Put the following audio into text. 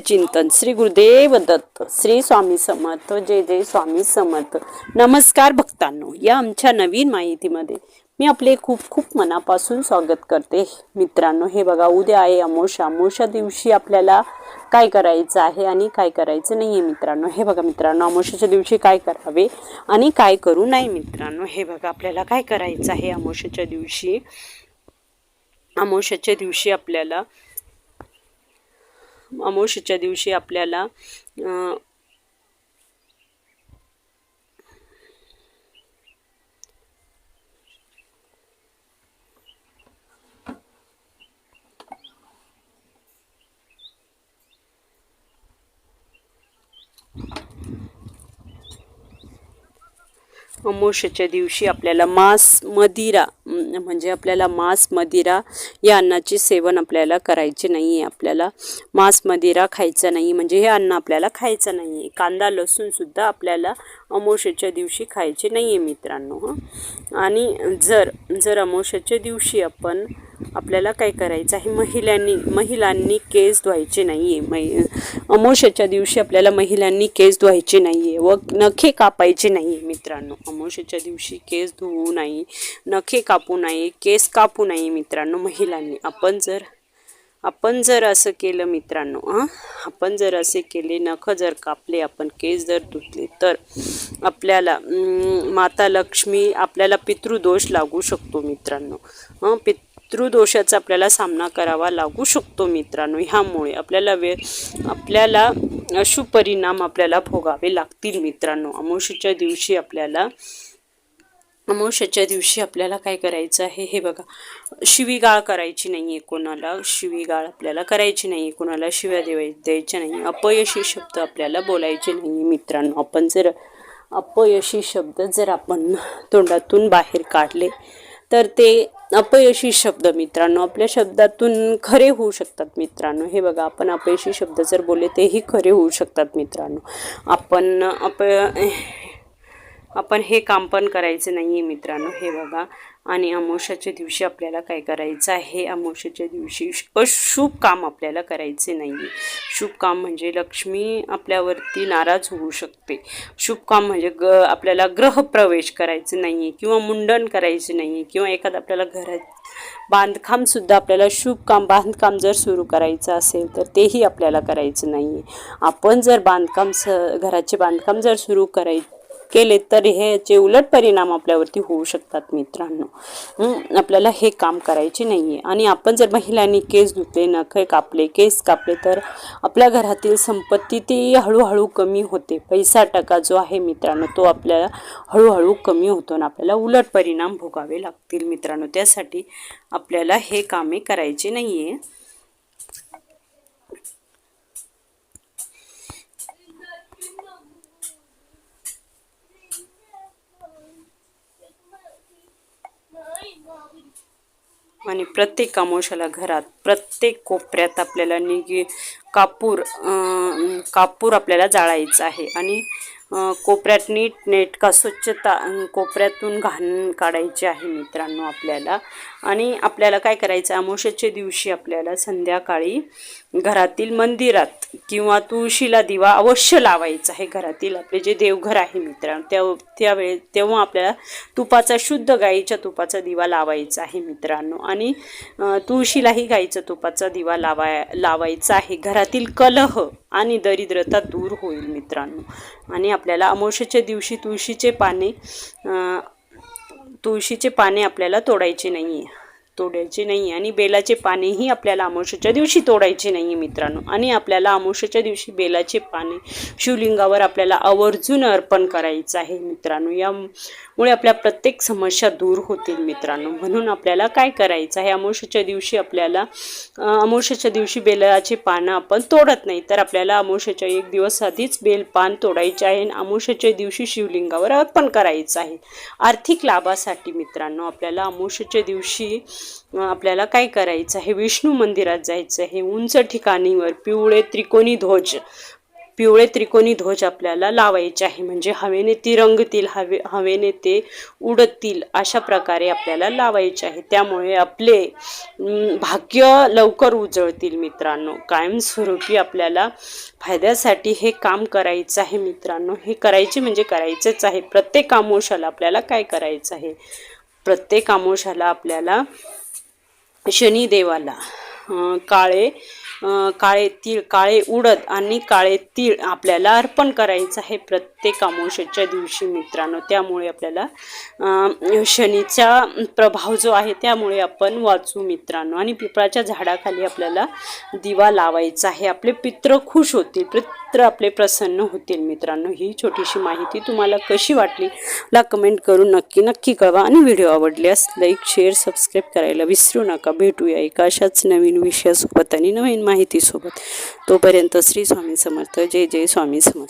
चिंतन. श्री गुरुदेव दत्त श्री स्वामी समर्थ जय जय स्वामी समर्थ. नमस्कार भक्तांनो या आमच्या नवीन माहितीमध्ये मी आपले खूप खूप मनापासून स्वागत करते. मित्रांनो हे बघा उद्या आहे अमोशा अमोशा दिवशी आपल्याला काय करायचं आहे आणि काय करायचं नाही आहे मित्रांनो? हे बघा मित्रांनो अमोशाच्या दिवशी काय करावे आणि काय करू नये मित्रांनो? हे बघा आपल्याला काय करायचं आहे अमोशाच्या दिवशी? अमोशाच्या दिवशी आपल्याला अमावस्येच्या दिवशी आपल्याला अमोशाच्या दिवशी आपल्याला मांस मदिरा म्हणजे आपल्याला मांस मदिरा या अन्नाचे सेवन आपल्याला करायचे नाही आहे आपल्याला मांस मदिरा खायचं नाही म्हणजे हे अन्न आपल्याला खायचं नाही आहे कांदा लसूणसुद्धा आपल्याला अमोशाच्या दिवशी खायचे नाही आहे मित्रांनो हां. आणि जर जर अमोशाच्या दिवशी आपण आपल्याला काय करायचं आहे? महिलांनी महिलांनी केस धुवायचे नाही आहे मै अमोशाच्या दिवशी आपल्याला महिलांनी केस धुवायचे नाही आहे व नखे कापायचे नाही आहे मित्रांनो. अमोशाच्या दिवशी केस धुवू नाही नखे कापू नाही केस कापू नये मित्रांनो महिलांनी. आपण जर आपण जर असं केलं मित्रांनो हां? आपण जर असे केले नख जर कापले आपण केस जर धुतले तर आपल्याला माता लक्ष्मी आपल्याला पितृदोष लागू शकतो मित्रांनो. हं? पितृदोषाचा आपल्याला सामना करावा लागू शकतो मित्रांनो. ह्यामुळे आपल्याला वे आपल्याला अशुभ परिणाम आपल्याला भोगावे लागतील मित्रांनो. अमावशीच्या दिवशी आपल्याला अमावश्याच्या दिवशी आपल्याला काय करायचं आहे? हे बघा. शिवीगाळ करायची नाही आहे कोणाला. शिवीगाळ आपल्याला करायची नाही आहे कोणाला. शिव्या देवाय द्यायच्या नाही अपयशी शब्द आपल्याला बोलायचे नाही आहे मित्रांनो. आपण जर अपयशी शब्द जर आपण तोंडातून बाहेर काढले तर ते अपयशी शब्द मित्रांनो. आपल्या शब्दातून खरे होऊ शकतात मित्रांनो. हे बघा आपण अपयशी शब्द जर बोलले तेही खरे होऊ शकतात मित्रांनो. आपण अप आपण हे काम पण करायचं नाही आहे मित्रांनो. हे बघा आणि अमावस्याच्या दिवशी आपल्याला काय करायचं आहे? अमावस्याच्या दिवशी अशुभ काम आपल्याला करायचे नाही आहे शुभ काम म्हणजे लक्ष्मी आपल्यावरती नाराज होऊ शकते. शुभ काम म्हणजे ग आपल्याला ग्रहप्रवेश करायचं नाही आहे किंवा मुंडन करायचं नाही आहे किंवा एखादं आपल्याला घरात बांधकामसुद्धा आपल्याला शुभ काम बांधकाम जर सुरू करायचं असेल तर तेही आपल्याला करायचं नाही आहे आपण जर बांधकाम स घराचे बांधकाम जर सुरू कराय केले तर ह्याचे उलट परिणाम आपल्यावरती होऊ शकतात मित्रांनो. आपल्याला हे काम करायचे नाही आहे आणि आपण जर महिलांनी केस धुतले नखे कापले केस कापले तर आपल्या घरातील संपत्ती ती हळूहळू कमी होते. पैसा टका जो आहे मित्रांनो तो आपल्याला हळूहळू कमी होतो आणि आपल्याला उलट परिणाम भोगावे लागतील मित्रांनो. त्यासाठी आपल्याला हे कामे करायचे नाही आहे आणि प्रत्येक कामोशाला घरात प्रत्येक कोपऱ्यात आपल्याला निगी कापूर कापूर आपल्याला जाळायचं आहे. आणि कोपऱ्यात नीट नेटका स्वच्छता कोपऱ्यातून घाण काढायची आहे मित्रांनो आपल्याला. आणि आपल्याला काय करायचं? अमावश्याच्या दिवशी आपल्याला संध्याकाळी घरातील मंदिरात किंवा तुळशीला दिवा अवश्य लावायचा आहे घरातील आपले जे देवघर आहे मित्रांनो त्या त्यावेळे तेव्हा आपल्याला तुपाचा शुद्ध गाईच्या तुपाचा दिवा लावायचा आहे मित्रांनो. आणि तुळशीलाही गाईचा तुपाचा दिवा लावाय लावायचा आहे. घरातील कलह आणि दरिद्रता दूर होईल मित्रांनो. आणि आपल्याला अमावस्येच्या दिवशी तुळशीचे पाने तुळशीचे पाने आपल्याला तोडायचे नाही आहे तोडायचे नाही आणि बेलाचे पानेही आपल्याला अमावश्याच्या दिवशी तोडायचे नाही मित्रांनो. आणि आपल्याला अमावश्याच्या दिवशी बेलाचे पाने शिवलिंगावर आपल्याला आवर्जून अर्पण करायचं आहे मित्रांनो. यामुळे आपल्या प्रत्येक समस्या दूर होतील मित्रांनो. म्हणून आपल्याला काय करायचं आहे? अमावश्याच्या दिवशी आपल्याला अमावश्याच्या दिवशी बेलाचे पानं आपण तोडत नाही तर आपल्याला अमावश्याच्या एक दिवस आधीच बेल पान तोडायचे आहे आणि अमावश्याच्या दिवशी शिवलिंगावर अर्पण करायचं आहे. आर्थिक लाभासाठी मित्रांनो आपल्याला अमावश्याच्या दिवशी आपल्याला काय करायचं आहे? विष्णू मंदिरात जायचं आहे. उंच ठिकाणीवर पिवळे त्रिकोणी ध्वज पिवळे त्रिकोणी ध्वज आपल्याला लावायचे आहे. म्हणजे हवेने ती रंगतील हवे हवेने ते उडतील अशा प्रकारे आपल्याला लावायचे आहे. त्यामुळे आपले भाग्य लवकर उजळतील मित्रांनो. कायमस्वरूपी आपल्याला फायद्यासाठी हे काम करायचं आहे मित्रांनो. हे करायचे म्हणजे करायचेच आहे. प्रत्येक आमोशाला आपल्याला काय करायचं आहे? प्रत्येक आमोशाला आपल्याला शनिदेवाला काळे काळे तीळ काळे उडद आणि काळे तीळ आपल्याला अर्पण करायचं आहे प्रत्येक अमावस्येच्या दिवशी मित्रांनो. त्यामुळे आपल्याला शनीचा प्रभाव जो आहे त्यामुळे आपण वाचू मित्रांनो. आणि पिपळाच्या झाडाखाली आपल्याला दिवा लावायचा आहे. आपले पित्र खुश होतील पित्र आपले प्रसन्न होतील मित्रांनो. ही छोटीशी माहिती तुम्हाला कशी वाटली? मला कमेंट करून नक्की नक्की कळवा. आणि व्हिडिओ आवडल्यास लाईक शेअर सबस्क्राईब करायला विसरू नका. भेटूया एका अशाच नवीन विषयासोबत आणि नवीन माहितीसोबत. तोपर्यंत श्री स्वामी समर्थ जय जय स्वामी समर्थ.